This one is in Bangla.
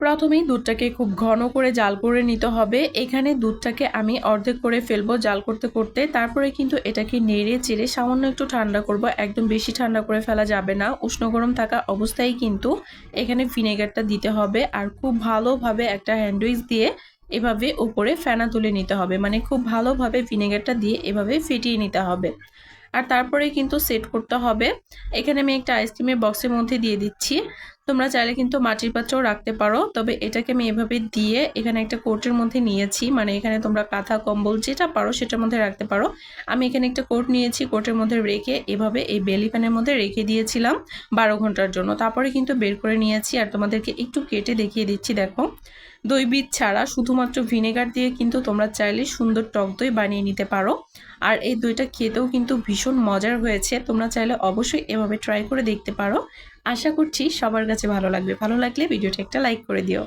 প্রথমেই দুধটাকে খুব ঘন করে জাল করে নিতে হবে। এখানে দুধটাকে আমি অর্ধেক করে ফেলব জাল করতে করতে। তারপরে কিন্তু এটাকে নেড়ে চেড়ে সামান্য একটু ঠান্ডা করব। একদম বেশি ঠান্ডা করে ফেলা যাবে না। উষ্ণ গরম থাকা অবস্থায় কিন্তু এখানে ভিনেগারটা দিতে হবে। আর খুব ভালোভাবে একটা হ্যান্ডউইচ দিয়ে এভাবে উপরে ফেনা তুলে নিতে হবে। মানে খুব ভালোভাবে ভিনেগারটা দিয়ে এভাবে ফেটিয়ে নিতে হবে। আর তারপরে কিন্তু সেট করতে হবে। এখানে আমি একটা আইসক্রিমের বক্সের মধ্যে দিয়ে দিচ্ছি। তোমরা চাইলে কিন্তু মাটির পাত্রও রাখতে পারো, তবে এটাকে আমি এভাবে দিয়ে এখানে একটা কোর্টের মধ্যে নিয়েছি মানে এখানে তোমরা কাঁথা, কম্বল যেটা পারো সেটার মধ্যে রাখতে পারো। আমি এখানে একটা কোর্ট নিয়েছি কোর্টের মধ্যে রেখে এভাবে এই বেলি প্যানের মধ্যে রেখে দিয়েছিলাম বারো ঘণ্টার জন্য। তারপরে কিন্তু বের করে নিয়েছি, আর তোমাদেরকে একটু কেটে দেখিয়ে দিচ্ছি, দেখো। দই বীজ ছাড়া শুধুমাত্র ভিনেগার দিয়ে কিন্তু তোমরা চাইলে সুন্দর টক দই বানিয়ে নিতে পারো। আর এই দইটা খেতেও কিন্তু ভীষণ মজার হয়েছে, তোমরা চাইলে অবশ্যই এভাবে ট্রাই করে দেখতে পারো। আশা করছি সবার কাছে ভালো লাগবে। ভালো লাগলে ভিডিওটা একটা লাইক করে দিও।